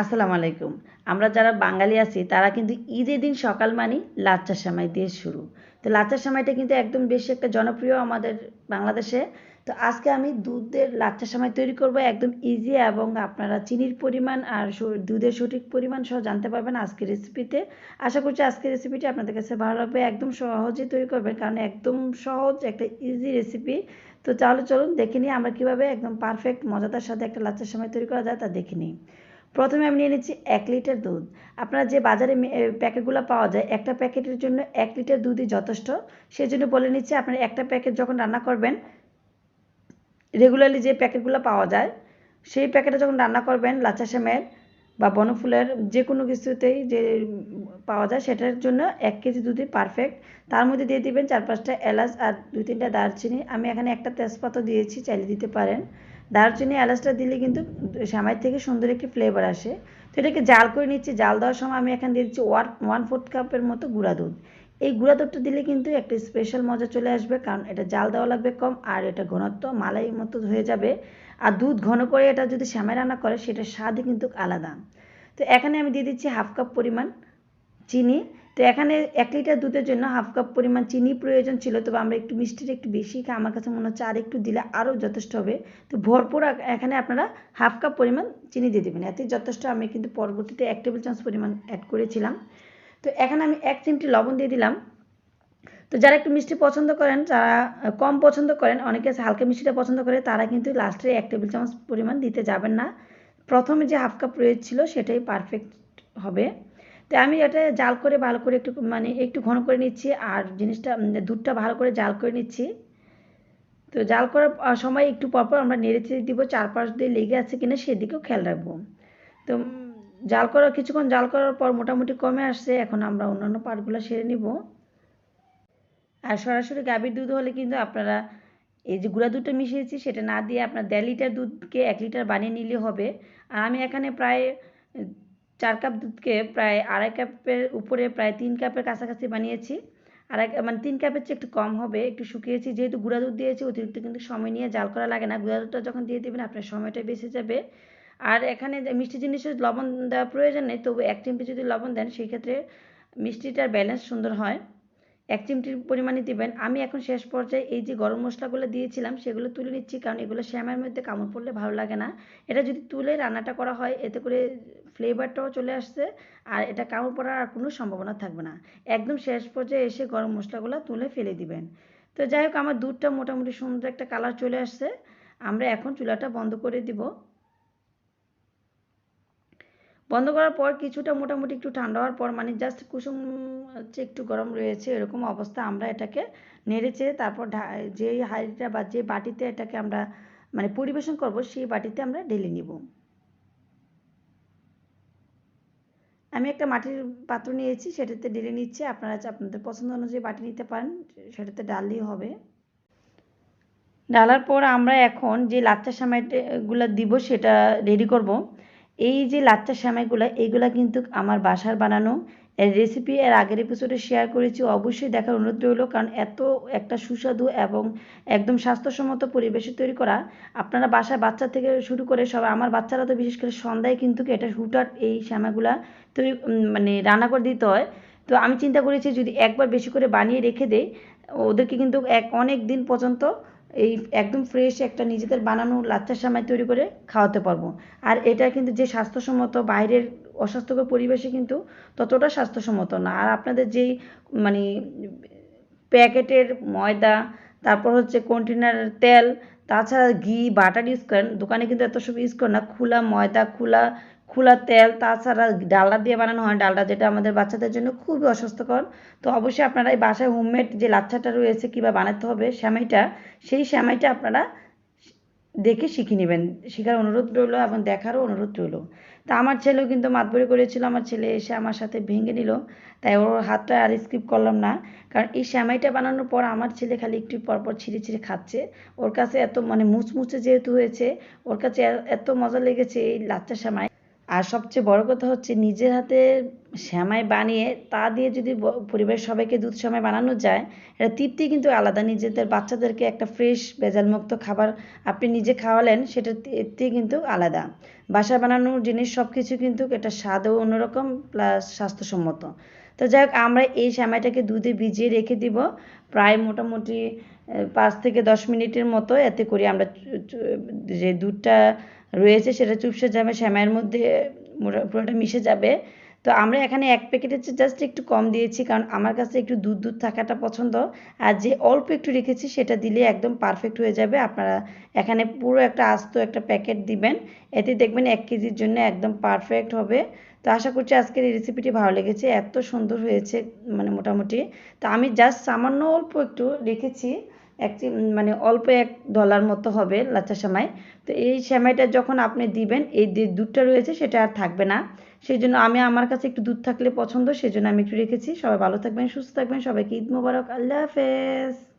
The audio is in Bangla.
আসসালামু আলাইকুম। আমরা যারা বাঙালি আছি, তারা কিন্তু ঈদের দিন সকাল মানি লাচ্চা সেমাই দিয়ে শুরু। তো লাচ্চা সেমাইটা কিন্তু একদম বেশি একটা জনপ্রিয় আমাদের বাংলাদেশে। তো আজকে আমি দুধের লাচ্চা সেমাই তৈরি করব একদম ইজি এবং আপনারা চিনির পরিমাণ আর দুধের সঠিক পরিমাণ সহ জানতে পারবেন আজকের রেসিপিতে আশা করছি আজকের রেসিপিটি আপনাদের কাছে ভালো লাগবে, একদম সহজে তৈরি করবেন, কারণ একদম সহজ একটা ইজি রেসিপি তো তাহলে চলুন দেখে নিই আমরা কীভাবে একদম পারফেক্ট মজাদার সাথে একটা লাচ্চা সেমাই তৈরি করা যায়, তা দেখে নিই। প্রথমে আমি নিয়ে নিচ্ছি এক লিটার দুধ। আপনারা যে বাজারে প্যাকেটগুলো পাওয়া যায়, একটা প্যাকেটের জন্য এক লিটার দুধই যথেষ্ট। সেই জন্য বলে নিচ্ছি, আপনারা একটা প্যাকেট যখন রান্না করবেন, রেগুলারলি যে প্যাকেটগুলো পাওয়া যায়, সেই প্যাকেটে যখন রান্না করবেন লাচ্চা সেমের বা বনফুলের যে কোনো কিছুতেই যে পাওয়া যায়, সেটার জন্য এক কেজি দুধই পারফেক্ট তার মধ্যে দিয়ে দিবেন চার পাঁচটা এলাচ আর দুই তিনটা দারচিনি। আমি এখানে একটা তেজপাতা দিয়েছি, চাইলে দিতে পারেন। দারচিনি এলাচটা দিলে কিন্তু সামাই থেকে সুন্দর একটি ফ্লেভার আসে। তো এটাকে জাল করে নিচ্ছি। জাল দেওয়ার সময় আমি এখানে দিয়ে দিচ্ছি ওয়ান ওয়ান ফোর্থ কাপের মতো গুঁড়া দুধ। এই গুঁড়া দুধটা দিলে কিন্তু একটা স্পেশাল মজা চলে আসবে, কারণ এটা জাল দেওয়া লাগবে কম আর এটা ঘনত্ব মালাই মতো হয়ে যাবে। আর দুধ ঘন করে এটা যদি শ্যামাই রান্না করে, সেটার স্বাদই কিন্তু আলাদা। তো এখানে আমি দিয়ে দিচ্ছি হাফ কাপ পরিমাণ চিনি। তো এখানে এক লিটার দুধের জন্য হাফ কাপ পরিমাণ চিনি প্রয়োজন ছিল, তবে আমরা একটু মিষ্টির একটু বেশি খাই। আমার কাছে মনে হচ্ছে আর একটু দিলে আরও যথেষ্ট হবে। তো ভরপুর এখানে আপনারা হাফ কাপ পরিমাণ চিনি দিয়ে দেবেন। এতে যথেষ্ট আমি কিন্তু পরবর্তীতে এক টেবিল চামচ পরিমাণ অ্যাড করেছিলাম। তো এখানে আমি এক চিমটি লবণ দিয়ে দিলাম। তো যারা একটু মিষ্টি পছন্দ করেন, যারা কম পছন্দ করেন, অনেকে হালকা মিষ্টিটা পছন্দ করে, তারা কিন্তু লাস্টে এক টেবিল চামচ পরিমাণ দিতে যাবেন না। প্রথমে যে হাফ কাপ রয়েছে ছিল সেটাই পারফেক্ট হবে। তো আমি এটা জাল করে ভালো করে একটু মানে একটু ঘন করে নিচ্ছি আর জিনিসটা দুধটা ভালো করে জাল করে নিচ্ছি। তো জাল করার সময় একটু পরপর আমরা নেড়ে চেড়ে দিব চারপাশ দিয়ে লেগে আছে কিনা সেদিকেও খেয়াল রাখব। তো জাল করার কিছুক্ষণ জাল করার পর মোটামুটি কমে আসছে এখন আমরা অন্যান্য পার্টগুলো সেরে নিব। আর সরাসরি গাভীর দুধ হলে কিন্তু আপনারা এই যে গুঁড়া দুধটা মিশিয়েছি সেটা না দিয়ে আপনার দেড় লিটার দুধকে এক লিটার বানিয়ে নিলে হবে। আর আমি এখানে প্রায় চার কাপ দুধকে প্রায় আড়াই কাপের উপরে প্রায় তিন কাপের কাছাকাছি বানিয়েছি। আড়াই মানে তিন কাপের চেয়ে একটু কম হবে, একটু শুকিয়েছি। যেহেতু গুঁড়া দুধ দিয়েছি, অতিরিক্ত কিন্তু সময় নিয়ে জাল করা লাগে না। গুঁড়া দুধটা যখন দিয়ে দেবেন, আপনার সময়টা বেঁচে যাবে। আর এখানে মিষ্টি জিনিসের লবণ দেওয়ার প্রয়োজন নেই, তবু এক চিমটি যদি লবণ দেন সেই ক্ষেত্রে মিষ্টিটার ব্যালেন্স সুন্দর হয়। এক চিমটির পরিমাণে দিবেন। আমি এখন শেষ পর্যায়ে এই যে গরম মশলাগুলো দিয়েছিলাম, সেগুলো তুলে নিচ্ছি, কারণ এগুলো শ্যামের মধ্যে কামড় পড়লে ভালো লাগে না। এটা যদি তুলে রান্নাটা করা হয়, এতে করে ফ্লেভারটাও চলে আসছে, আর এটা কামড় পড়ার আর কোনো সম্ভাবনা থাকবে না। একদম শেষ পর্যায়ে এসে গরম মশলাগুলো তুলে ফেলে দিবেন। তো যাই হোক, আমার দুধটা মোটামুটি সুন্দর একটা কালার চলে আসছে। আমরা এখন চুলাটা বন্ধ করে দিব। বন্ধ করার পর কিছুটা মোটামুটি একটু ঠান্ডা হওয়ার পর মানে জাস্ট কুসুম হচ্ছে একটু গরম রয়েছে, এরকম অবস্থা আমরা এটাকে নেড়েছে তারপর ঢা- যে হাঁড়িটা বা যে বাটিতে এটাকে আমরা মানে পরিবেশন করব, সেই বাটিতে আমরা ঢেলে নিব। আমি একটা মাটির পাত্র নিয়েছি, সেটাতে ঢেলে নিচ্ছি। আপনারা আপনাদের পছন্দ অনুযায়ী বাটি নিতে পারেন, সেটাতে ডাললেই হবে। ডালার পর আমরা এখন যে লাচ্চা সেমাইগুলো দিব, সেটা রেডি করব। এই যে লাচ্চা সেমাইগুলো এইগুলা কিন্তু আমার বাসার বানানো। রেসিপি এর আগের এপিসোডে শেয়ার করেছি, অবশ্যই দেখার অনুরোধ রইল, কারণ এত একটা সুস্বাদু এবং একদম স্বাস্থ্যসম্মত পরিবেশে তৈরি করা। আপনারা বাসায় বাচ্চা থেকে শুরু করে সবাই, আমার বাচ্চারা তো বিশেষ করে সন্ধ্যায় কিন্তু এটা হুটার এই সেমাইগুলা তৈরি মানে রান্না করে দিতে হয়। তো আমি চিন্তা করেছি যদি একবার বেশি করে বানিয়ে রেখে দেই, ওদেরকে কিন্তু এক অনেক দিন পর্যন্ত এই একদম ফ্রেশ একটা নিজেদের বানানো লাচ্চা সেমাই তৈরি করে খাওয়াতে পারব। আর এটা কিন্তু যে স্বাস্থ্যসম্মত বাইরের অস্বাস্থ্যকর পরিবেশে কিন্তু ততটা স্বাস্থ্যসম্মত না। আর আপনাদের যেই মানে প্যাকেটের ময়দা, তারপর হচ্ছে কন্টেনারের তেল, তাছাড়া ঘি বাটার ইউজ করেন, দোকানে কিন্তু এত সব ইউজ করেন না। খোলা ময়দা, খোলা খোলা তেল, তাছাড়া ডালডা দিয়ে বানানো হয়। ডালডা যেটা আমাদের বাচ্চাদের জন্য খুবই অস্বাস্থ্যকর। তো অবশ্যই আপনারা এই বাসায় হোমমেড যে লাচ্ছাটা রয়েছে কীভাবে বানাতে হবে সেমাইটা সেই সেমাইটা আপনারা দেখে শিখে নেবেন। শেখার অনুরোধ রইল এবং দেখারও অনুরোধ রইল। তা আমার ছেলেও কিন্তু মাতবরি করেছিল। আমার ছেলে এসে আমার সাথে ভেঙে নিল। তাই ওর হাতটা আর স্কিপ করলাম না। কারণ এই শ্যামাইটা বানানোর পর আমার ছেলে খালি একটু পরপর ছিঁড়ে ছিঁড়ে খাচ্ছে। ওর কাছে এত মানে মুচমুচে যেহেতু হয়েছে, ওর কাছে এত মজা লেগেছে এই লাচ্চা সেমাই আর সবচেয়ে বড় কথা হচ্ছে নিজের হাতে শ্যামাই বানিয়ে তা দিয়ে যদি পরিবারের সবাইকে দুধ শ্যামাই বানানো যায়, এটা তৃপ্তি কিন্তু আলাদা। নিজেদের বাচ্চাদেরকে একটা ফ্রেশ ভেজালমুক্ত খাবার আপনি নিজে খাওয়ালেন, সেটা তৃপ্তি কিন্তু আলাদা। বাসায় বানানোর জিনিস সব কিছু কিন্তু এটা স্বাদও অন্যরকম প্লাস স্বাস্থ্যসম্মত। তো যাই হোক, আমরা এই শ্যামাইটাকে দুধে ভিজিয়ে রেখে দিব। প্রায় মোটামুটি পাঁচ থেকে দশ মিনিটের মতো এতে করে আমরা যে দুধটা রয়েছে সেটা চুপসে যাবে, শ্যামাইয়ের মধ্যে পুরোটা মিশে যাবে। তো আমরা এখানে এক প্যাকেটের চেয়ে জাস্ট একটু কম দিয়েছি, কারণ আমার কাছে একটু দুধ দুধ থাকাটা পছন্দ। আর যে অল্প একটু রেখেছি সেটা দিলে একদম পারফেক্ট হয়ে যাবে। আপনারা এখানে পুরো একটা আস্ত একটা প্যাকেট দিবেন। এতে দেখবেন এক কেজির জন্য একদম পারফেক্ট হবে। তো আশা করছি আজকের এই রেসিপিটি ভালো লেগেছে, এত সুন্দর হয়েছে মানে মোটামুটি। তো আমি জাস্ট সামান্য অল্প একটু রেখেছি। একটি মানে অল্প এক ডলার মতো হবে লাচ্চা সেমাই। তো এই সেমাইটা যখন আপনি দিবেন, এই যে দুধটা রয়েছে সেটা আর থাকবে না। সেই জন্য আমি, আমার কাছে একটু দুধ থাকলে পছন্দ সেই জন্য আমি একটু রেখেছি। সবাই ভালো থাকবেন, সুস্থ থাকবেন। সবাইকে ঈদ মোবারক। আল্লাহ হাফেজ।